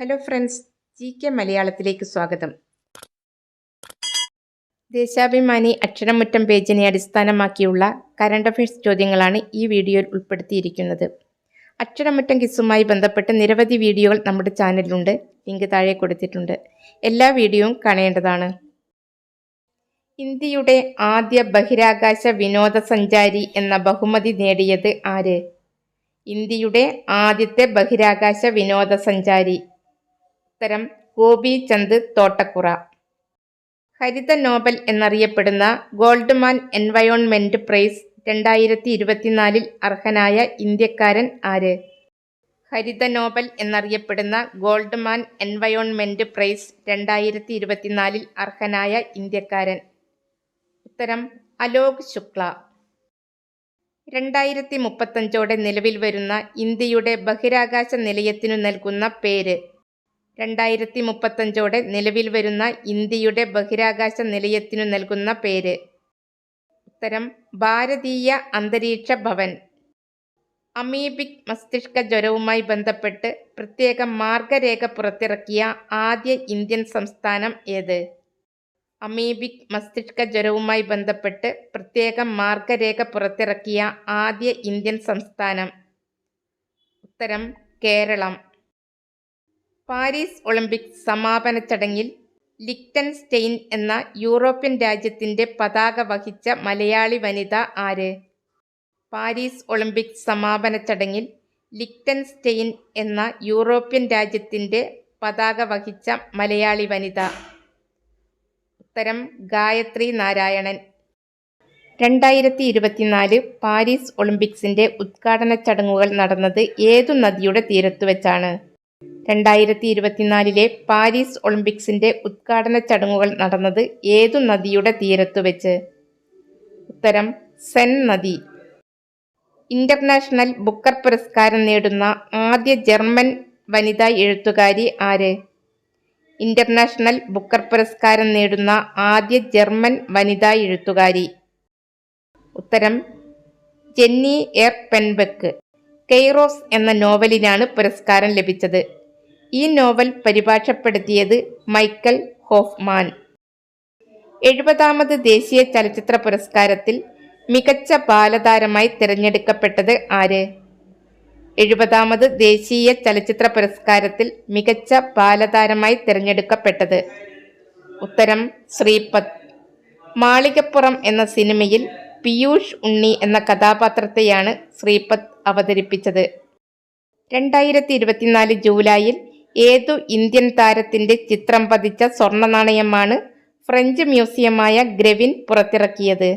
Hello friends G K മലയാളത്തിലേക്ക് സ്വാഗതം. ദേശാഭിമാനി അക്ഷരമുറ്റം പേജിനെ അടിസ്ഥാനമാക്കിയുള്ള കറണ്ട് അഫയേഴ്സ് ചോദ്യങ്ങളാണ് ഈ വീഡിയോയിൽ ഉൾപ്പെടുത്തിയിരിക്കുന്നത്. അക്ഷരമുറ്റം കിസ്സുമായി ബന്ധപ്പെട്ട് നിരവധി വീഡിയോകൾ നമ്മുടെ ചാനലിലുണ്ട്. ലിങ്ക് താഴെ കൊടുത്തിട്ടുണ്ട്. എല്ലാ വീഡിയോയും കാണേണ്ടതാണ്. ഇന്ത്യയുടെ ആദ്യ ബഹിരാകാശ വിനോദസഞ്ചാരി എന്ന ബഹുമതി നേടിയത് ആര്? ഇന്ത്യയുടെ ആദ്യത്തെ ബഹിരാകാശ വിനോദസഞ്ചാരി ഉത്തരം ഗോപി ചന്ദ് തോട്ടക്കുറ. ഹരിത നോബൽ എന്നറിയപ്പെടുന്ന ഗോൾഡ്മാൻ എൻവയോൺമെന്റ് പ്രൈസ് രണ്ടായിരത്തി ഇരുപത്തിനാലിൽ അർഹനായ ഇന്ത്യക്കാരൻ ആര്? ഹരിത നോബൽ എന്നറിയപ്പെടുന്ന ഗോൾഡ്മാൻ എൻവയോൺമെന്റ് പ്രൈസ് രണ്ടായിരത്തി ഇരുപത്തിനാലിൽ അർഹനായ ഇന്ത്യക്കാരൻ. ഉത്തരം അലോക് ശുക്ല. രണ്ടായിരത്തി മുപ്പത്തഞ്ചോടെ നിലവിൽ വരുന്ന ഇന്ത്യയുടെ ബഹിരാകാശ നിലയത്തിനു നൽകുന്ന പേര് രണ്ടായിരത്തി മുപ്പത്തഞ്ചോടെ നിലവിൽ വരുന്ന ഇന്ത്യയുടെ ബഹിരാകാശ നിലയത്തിനു നൽകുന്ന പേര്. ഉത്തരം ഭാരതീയ അന്തരീക്ഷ ഭവൻ. അമീബിക് മസ്തിഷ്ക ജ്വരവുമായി ബന്ധപ്പെട്ട് പ്രത്യേക മാർഗരേഖ പുറത്തിറക്കിയ ആദ്യ ഇന്ത്യൻ സംസ്ഥാനം ഏത്? അമീബിക് മസ്തിഷ്ക ജ്വരവുമായി ബന്ധപ്പെട്ട് പ്രത്യേക മാർഗരേഖ പുറത്തിറക്കിയ ആദ്യ ഇന്ത്യൻ സംസ്ഥാനം. ഉത്തരം കേരളം. പാരീസ് ഒളിമ്പിക് സമാപന ചടങ്ങിൽ ലിക്റ്റൻസ്റ്റെയിൻ എന്ന യൂറോപ്യൻ രാജ്യത്തിന്റെ പതാക വഹിച്ച മലയാളി വനിത ആര്? പാരീസ് ഒളിമ്പിക് സമാപന ചടങ്ങിൽ ലിക്റ്റൻസ്റ്റെയിൻ എന്ന യൂറോപ്യൻ രാജ്യത്തിന്റെ പതാക വഹിച്ച മലയാളി വനിത. ഉത്തരം ഗായത്രി നാരായണൻ. രണ്ടായിരത്തി ഇരുപത്തിനാല് പാരീസ് ഒളിമ്പിക്സിന്റെ ഉദ്ഘാടന ചടങ്ങുകൾ നടന്നത് ഏതു നദിയുടെ തീരത്തു വെച്ചാണ്? രണ്ടായിരത്തി ഇരുപത്തിനാലിലെ പാരീസ് ഒളിമ്പിക്സിന്റെ ഉദ്ഘാടന ചടങ്ങുകൾ നടന്നത് ഏതു നദിയുടെ തീരത്ത് വെച്ച്? ഉത്തരം സെൻ നദി. ഇന്റർനാഷണൽ ബുക്കർ പുരസ്കാരം നേടുന്ന ആദ്യ ജർമ്മൻ വനിതാ എഴുത്തുകാരി ആര്? ഇന്റർനാഷണൽ ബുക്കർ പുരസ്കാരം നേടുന്ന ആദ്യ ജർമ്മൻ വനിതാ എഴുത്തുകാരി. ഉത്തരം ജെന്നി എർ പെൻബെക്ക്. കെയ്റോസ് എന്ന നോവലിനാണ് പുരസ്കാരം ലഭിച്ചത്. ഈ നോവൽ പരിഭാഷപ്പെടുത്തിയത് മൈക്കൽ ഹോഫ്മാൻ. എഴുപതാമത് ദേശീയ ചലച്ചിത്ര പുരസ്കാരത്തിൽ മികച്ച ബാലതാരമായി തിരഞ്ഞെടുക്കപ്പെട്ടത് ആര്? എഴുപതാമത് ദേശീയ ചലച്ചിത്ര പുരസ്കാരത്തിൽ മികച്ച ബാലതാരമായി തിരഞ്ഞെടുക്കപ്പെട്ടത് ഉത്തരം ശ്രീപത് മാളികപ്പുറം എന്ന സിനിമയിൽ പിയൂഷ് ഉണ്ണി എന്ന കഥാപാത്രത്തെയാണ് ശ്രീപത് അവതരിപ്പിച്ചത്. രണ്ടായിരത്തി ഇരുപത്തിനാല് ജൂലൈയിൽ ഏതു ഇന്ത്യൻ താരത്തിന്റെ ചിത്രം പതിച്ച സ്വർണ നാണയമാണ് ഫ്രഞ്ച് മ്യൂസിയമായ ഗ്രെവിൻ പുറത്തിറക്കിയത്.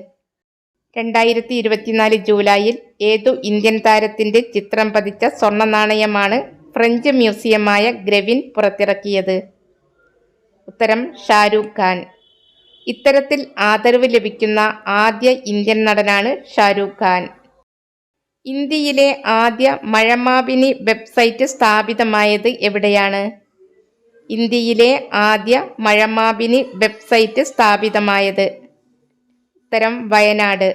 രണ്ടായിരത്തി ഇരുപത്തിനാല് ജൂലൈയിൽ ഏതു ഇന്ത്യൻ താരത്തിന്റെ ചിത്രം പതിച്ച സ്വർണ നാണയമാണ് ഫ്രഞ്ച് മ്യൂസിയമായ ഗ്രെവിൻ പുറത്തിറക്കിയത്. ഉത്തരം ഷാരൂഖ് ഖാൻ. ഇത്തരത്തിൽ ആദരവ് ലഭിക്കുന്ന ആദ്യ ഇന്ത്യൻ നടനാണ് ഷാരൂഖ് ഖാൻ. ഇന്ത്യയിലെ ആദ്യ മഴമാപിനി വെബ്സൈറ്റ് സ്ഥാപിതമായത് എവിടെയാണ്? ഇന്ത്യയിലെ ആദ്യ മഴമാപിനി വെബ്സൈറ്റ് സ്ഥാപിതമായത് ഉത്തരം വയനാട്.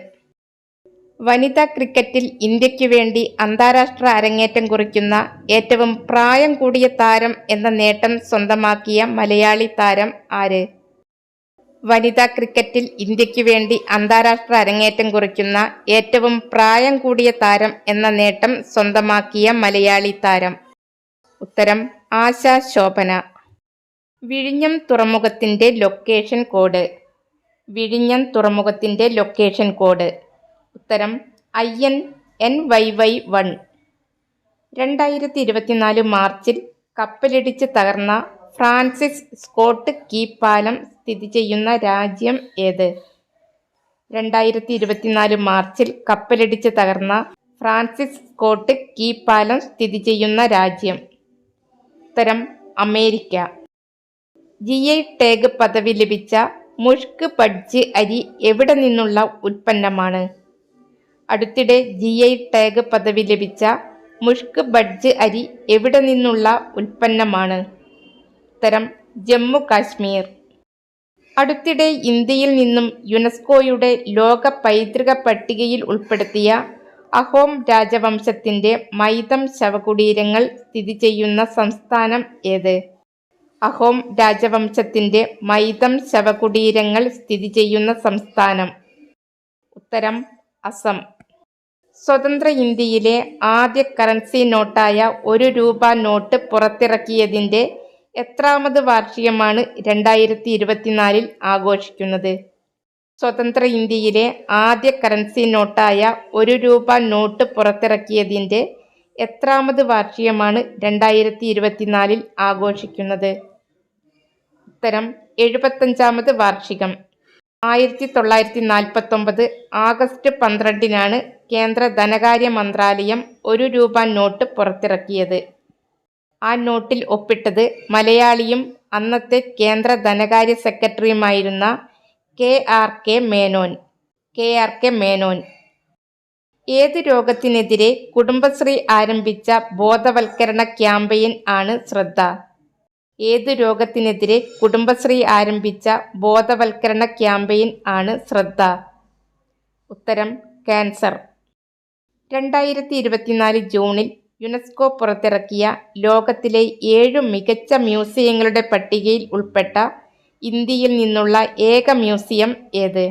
വനിതാ ക്രിക്കറ്റിൽ ഇന്ത്യയ്ക്ക് വേണ്ടി അന്താരാഷ്ട്ര അരങ്ങേറ്റം കുറിക്കുന്ന ഏറ്റവും പ്രായം കൂടിയ താരം എന്ന നേട്ടം സ്വന്തമാക്കിയ മലയാളി താരം ആര്? വനിതാ ക്രിക്കറ്റിൽ ഇന്ത്യയ്ക്ക് വേണ്ടി അന്താരാഷ്ട്ര അരങ്ങേറ്റം കുറിക്കുന്ന ഏറ്റവും പ്രായം കൂടിയ താരം എന്ന നേട്ടം സ്വന്തമാക്കിയ മലയാളി താരം. ഉത്തരം ആശ ശോഭന. വിഴിഞ്ഞം തുറമുഖത്തിന്റെ ലൊക്കേഷൻ കോഡ്. വിഴിഞ്ഞം തുറമുഖത്തിന്റെ ലൊക്കേഷൻ കോഡ്. ഉത്തരം I N N Y Y one. രണ്ടായിരത്തി ഇരുപത്തിനാല് മാർച്ചിൽ കപ്പലിടിച്ച് തകർന്ന ഫ്രാൻസിസ് സ്കോട്ട് കീ പാലം സ്ഥിതി ചെയ്യുന്ന രാജ്യം ഏത്? രണ്ടായിരത്തി ഇരുപത്തിനാല് മാർച്ചിൽ കപ്പലടിച്ച് തകർന്ന ഫ്രാൻസിസ് സ്കോട്ട് കീ പാലം സ്ഥിതി ചെയ്യുന്ന രാജ്യം. ഉത്തരം അമേരിക്ക. ജി. ഐ. ടേഗ് പദവി ലഭിച്ച മുഷ്ക് ബഡ്ജ് അരി എവിടെ നിന്നുള്ള ഉൽപ്പന്നമാണ്? അടുത്തിടെ ജി. ഐ. ടേഗ് പദവി ലഭിച്ച മുഷ്ക് ബഡ്ജ് അരി എവിടെ നിന്നുള്ള ഉൽപ്പന്നമാണ്? ഉത്തരം ജമ്മു കാശ്മീർ. അടുത്തിടെ ഇന്ത്യയിൽ നിന്നും യുനെസ്കോയുടെ ലോക പൈതൃക പട്ടികയിൽ ഉൾപ്പെടുത്തിയ അഹോം രാജവംശത്തിന്റെ മൈതം ശവകുടീരങ്ങൾ സ്ഥിതി ചെയ്യുന്ന സംസ്ഥാനം ഏത്? അഹോം രാജവംശത്തിന്റെ മൈതം ശവകുടീരങ്ങൾ സ്ഥിതി ചെയ്യുന്ന സംസ്ഥാനം. ഉത്തരം അസം. സ്വതന്ത്ര ഇന്ത്യയിലെ ആദ്യ കറൻസി നോട്ടായ ഒരു രൂപ നോട്ട് പുറത്തിറക്കിയതിന്റെ എത്രാമത് വാർഷികമാണ് രണ്ടായിരത്തി ഇരുപത്തിനാലിൽ ആഘോഷിക്കുന്നത്? സ്വതന്ത്ര ഇന്ത്യയിലെ ആദ്യ കറൻസി നോട്ടായ ഒരു രൂപ നോട്ട് പുറത്തിറക്കിയതിന്റെ എത്രാമത് വാർഷികമാണ് രണ്ടായിരത്തി ഇരുപത്തിനാലിൽ ആഘോഷിക്കുന്നത്? ഉത്തരം എഴുപത്തഞ്ചാമത് വാർഷികം. ആയിരത്തി തൊള്ളായിരത്തി നാൽപ്പത്തൊമ്പത് ആഗസ്റ്റ് പന്ത്രണ്ടിനാണ് കേന്ദ്ര ധനകാര്യ മന്ത്രാലയം ഒരു രൂപ നോട്ട് പുറത്തിറക്കിയത്. ആ നോട്ടിൽ ഒപ്പിട്ടത് മലയാളിയും അന്നത്തെ കേന്ദ്ര ധനകാര്യ സെക്രട്ടറിയുമായിരുന്ന K R K Menon. K R K Menon. ഏത് രോഗത്തിനെതിരെ കുടുംബശ്രീ ആരംഭിച്ച ബോധവൽക്കരണ ക്യാമ്പയിൻ ആണ് ശ്രദ്ധ. ഏത് രോഗത്തിനെതിരെ കുടുംബശ്രീ ആരംഭിച്ച ബോധവൽക്കരണ ക്യാമ്പയിൻ ആണ് ശ്രദ്ധ. ഉത്തരം ക്യാൻസർ രണ്ടായിരത്തി ഇരുപത്തിനാല് ജൂണിൽ യുനെസ്കോ പുറത്തിറക്കിയ ലോകത്തിലെ ഏഴു മികച്ച മ്യൂസിയങ്ങളുടെ പട്ടികയിൽ ഉൾപ്പെട്ട ഇന്ത്യയിൽ നിന്നുള്ള ഏക മ്യൂസിയം ഏത്?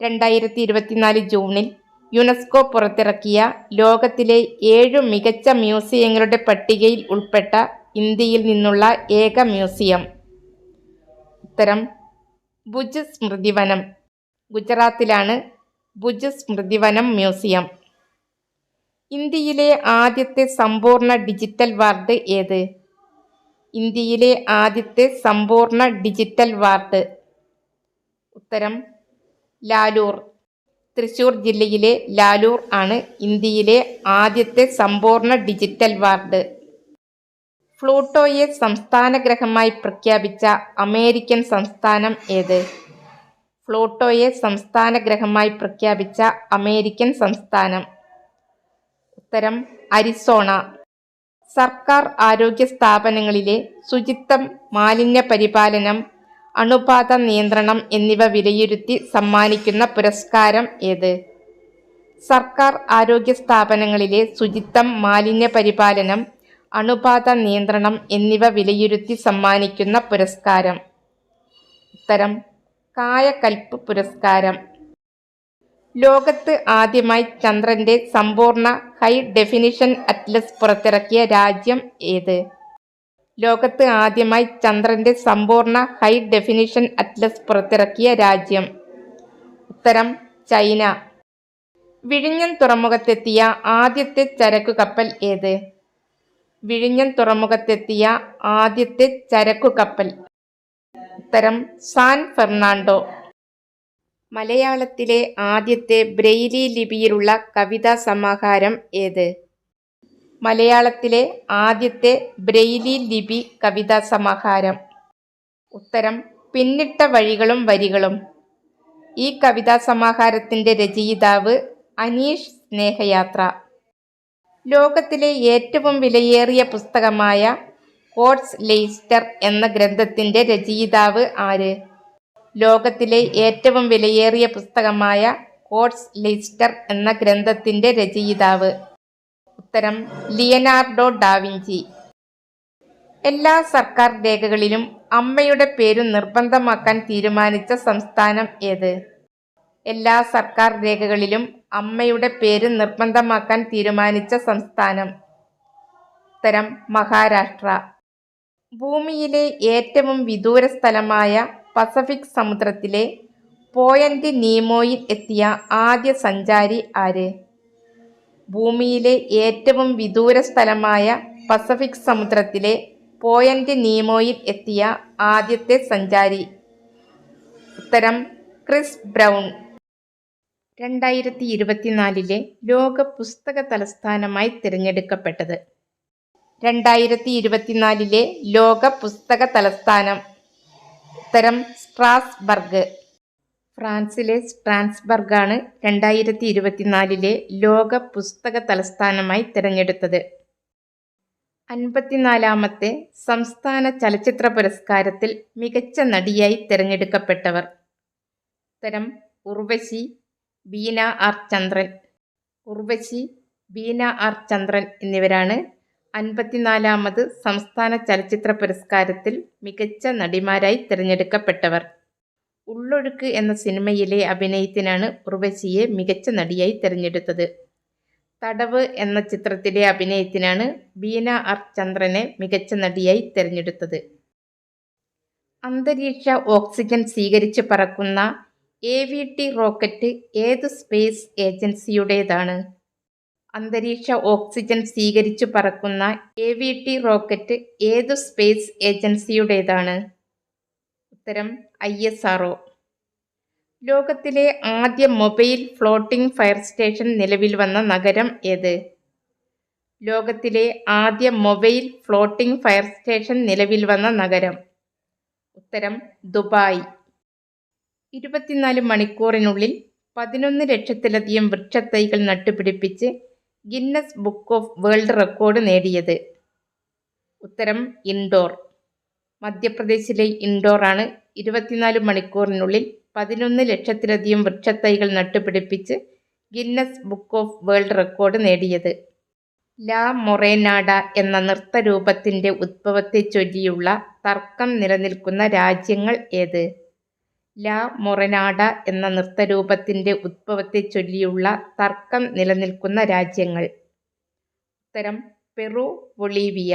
രണ്ടായിരത്തി ഇരുപത്തിനാല് ജൂണിൽ യുനെസ്കോ പുറത്തിറക്കിയ ലോകത്തിലെ ഏഴു മികച്ച മ്യൂസിയങ്ങളുടെ പട്ടികയിൽ ഉൾപ്പെട്ട ഇന്ത്യയിൽ നിന്നുള്ള ഏക മ്യൂസിയം. ഉത്തരം ഭുജ് സ്മൃതിവനം ഗുജറാത്തിലാണ് ഭുജ് സ്മൃതിവനം മ്യൂസിയം. ഇന്ത്യയിലെ ആദ്യത്തെ സമ്പൂർണ ഡിജിറ്റൽ വാർഡ് ഏത്? ഇന്ത്യയിലെ ആദ്യത്തെ സമ്പൂർണ ഡിജിറ്റൽ വാർഡ്. ഉത്തരം ലാലൂർ. തൃശൂർ ജില്ലയിലെ ലാലൂർ ആണ് ഇന്ത്യയിലെ ആദ്യത്തെ സമ്പൂർണ ഡിജിറ്റൽ വാർഡ്. ഫ്ലൂട്ടോയെ സംസ്ഥാന ഗ്രഹമായി പ്രഖ്യാപിച്ച അമേരിക്കൻ സംസ്ഥാനം ഏത്? ഫ്ലൂട്ടോയെ സംസ്ഥാന ഗ്രഹമായി പ്രഖ്യാപിച്ച അമേരിക്കൻ സംസ്ഥാനം. ഉത്തരം അരിസോണ. സർക്കാർ ആരോഗ്യ സ്ഥാപനങ്ങളിലെ ശുചിത്വം മാലിന്യ പരിപാലനം അണുബാധ നിയന്ത്രണം എന്നിവ വിലയിരുത്തി സമ്മാനിക്കുന്ന പുരസ്കാരം ഏത്? സർക്കാർ ആരോഗ്യ സ്ഥാപനങ്ങളിലെ ശുചിത്വം മാലിന്യ പരിപാലനം അണുബാധ നിയന്ത്രണം എന്നിവ വിലയിരുത്തി സമ്മാനിക്കുന്ന പുരസ്കാരം. ഉത്തരം കായകൽപ്പ് പുരസ്കാരം. ലോകത്ത് ആദ്യമായി ചന്ദ്രന്റെ സമ്പൂർണ ഹൈ ഡെഫിനിഷൻ അറ്റ്ലസ് പുറത്തിറക്കിയ രാജ്യം ഏത്? ലോകത്ത് ആദ്യമായി ചന്ദ്രന്റെ സമ്പൂർണ ഹൈ ഡെഫിനിഷൻ അറ്റ്ലസ് പുറത്തിറക്കിയ രാജ്യം? ഉത്തരം ചൈന. വിഴിഞ്ഞം തുറമുഖത്തെത്തിയ ആദ്യത്തെ ചരക്കു കപ്പൽ ഏത്? വിഴിഞ്ഞം തുറമുഖത്തെത്തിയ ആദ്യത്തെ ചരക്കു കപ്പൽ. ഉത്തരം സാൻ ഫെർണാണ്ടോ. മലയാളത്തിലെ ആദ്യത്തെ ബ്രെയിലി ലിപിയിലുള്ള കവിതാ സമാഹാരം ഏത്? മലയാളത്തിലെ ആദ്യത്തെ ബ്രെയിലി ലിപി കവിതാ സമാഹാരം. ഉത്തരം പിന്നിട്ട വഴികളും വരികളും. ഈ കവിതാ സമാഹാരത്തിന്റെ രചയിതാവ് അനീഷ് സ്നേഹയാത്ര. ലോകത്തിലെ ഏറ്റവും വിലയേറിയ പുസ്തകമായ കോട്സ് ലെയ്സ്റ്റർ എന്ന ഗ്രന്ഥത്തിന്റെ രചയിതാവ് ആര്? ലോകത്തിലെ ഏറ്റവും വിലയേറിയ പുസ്തകമായ കോട്സ് ലിസ്റ്റർ എന്ന ഗ്രന്ഥത്തിന്റെ രചയിതാവ്. ഉത്തരം ലിയനാർഡോ ഡാവിഞ്ചി. എല്ലാ സർക്കാർ രേഖകളിലും അമ്മയുടെ പേര് നിർബന്ധമാക്കാൻ തീരുമാനിച്ച സംസ്ഥാനം ഏത്? എല്ലാ സർക്കാർ രേഖകളിലും അമ്മയുടെ പേര് നിർബന്ധമാക്കാൻ തീരുമാനിച്ച സംസ്ഥാനം. ഉത്തരം മഹാരാഷ്ട്ര. ഭൂമിയിലെ ഏറ്റവും വിദൂര സ്ഥലമായ പസഫിക് സമുദ്രത്തിലെ പോയന്റ് നീമോയിൽ എത്തിയ ആദ്യ സഞ്ചാരി ആര്? ഭൂമിയിലെ ഏറ്റവും വിദൂര സ്ഥലമായ പസഫിക് സമുദ്രത്തിലെ പോയന്റ് നീമോയിൽ എത്തിയ ആദ്യത്തെ സഞ്ചാരി. ഉത്തരം ക്രിസ് ബ്രൗൺ. രണ്ടായിരത്തി ഇരുപത്തിനാലിലെ ലോക പുസ്തക തലസ്ഥാനമായി തിരഞ്ഞെടുക്കപ്പെട്ടത്. രണ്ടായിരത്തി ഇരുപത്തിനാലിലെ ലോക പുസ്തക തലസ്ഥാനം. ഉത്തരം സ്ട്രാസ്ബർഗ്. ഫ്രാൻസിലെ സ്ട്രാൻസ്ബർഗാണ് രണ്ടായിരത്തി ഇരുപത്തിനാലിലെ ലോക പുസ്തക തലസ്ഥാനമായി തിരഞ്ഞെടുത്തത്. അൻപത്തിനാലാമത്തെ സംസ്ഥാന ചലച്ചിത്ര പുരസ്കാരത്തിൽ മികച്ച നടിയായി തിരഞ്ഞെടുക്കപ്പെട്ടവർ. ഉത്തരം ഉർവശി ബീന ആർ ചന്ദ്രൻ. ഉർവശി ബീന ആർ ചന്ദ്രൻ എന്നിവരാണ് അൻപത്തിനാലാമത് സംസ്ഥാന ചലച്ചിത്ര പുരസ്കാരത്തിൽ മികച്ച നടിമാരായി തിരഞ്ഞെടുക്കപ്പെട്ടവർ. ഉള്ളൊഴുക്ക് എന്ന സിനിമയിലെ അഭിനയത്തിനാണ് ഉർവശിയെ മികച്ച നടിയായി തിരഞ്ഞെടുത്തത്. തടവ് എന്ന ചിത്രത്തിലെ അഭിനയത്തിനാണ് ബീന ആർ ചന്ദ്രനെ മികച്ച നടിയായി തിരഞ്ഞെടുത്തത്. അന്തരീക്ഷ ഓക്സിജൻ സ്വീകരിച്ച് പറക്കുന്ന എ വി ടി റോക്കറ്റ് ഏത് സ്പേസ് ഏജൻസിയുടേതാണ്? അന്തരീക്ഷ ഓക്സിജൻ സ്വീകരിച്ചു പറക്കുന്ന എ വി ടി റോക്കറ്റ് ഏതു സ്പേസ് ഏജൻസിയുടേതാണ് ഉത്തരം ഐ എസ് ആർ ലോകത്തിലെ ആദ്യ മൊബൈൽ ഫ്ലോട്ടിംഗ് ഫയർ സ്റ്റേഷൻ നിലവിൽ വന്ന നഗരം ഏത്? ലോകത്തിലെ ആദ്യ മൊബൈൽ ഫ്ലോട്ടിംഗ് ഫയർ സ്റ്റേഷൻ നിലവിൽ വന്ന നഗരം. ഉത്തരം ദുബായ്. ഇരുപത്തിനാല് മണിക്കൂറിനുള്ളിൽ പതിനൊന്ന് ലക്ഷത്തിലധികം വൃക്ഷത്തൈകൾ നട്ടുപിടിപ്പിച്ച് Guinness book of world record നേടിയത്. ഉത്തരം ഇൻഡോർ. മധ്യപ്രദേശിലെ ഇൻഡോറാണ് ഇരുപത്തിനാല് മണിക്കൂറിനുള്ളിൽ പതിനൊന്ന് ലക്ഷത്തിലധികം വൃക്ഷത്തൈകൾ നട്ടുപിടിപ്പിച്ച് Guinness book of world record നേടിയത്. ലാ മൊറേനാഡ എന്ന നൃത്തരൂപത്തിന്റെ ഉത്ഭവത്തെ ചൊല്ലിയുള്ള തർക്കം നിലനിൽക്കുന്ന രാജ്യങ്ങൾ ഏത്? ലാ മൊറനാഡ എന്ന നൃത്തരൂപത്തിന്റെ ഉദ്ഭവത്തെ ചൊല്ലിയുള്ള തർക്കം നിലനിൽക്കുന്ന രാജ്യങ്ങൾ. ഉത്തരം പെറു ബൊളീവിയ.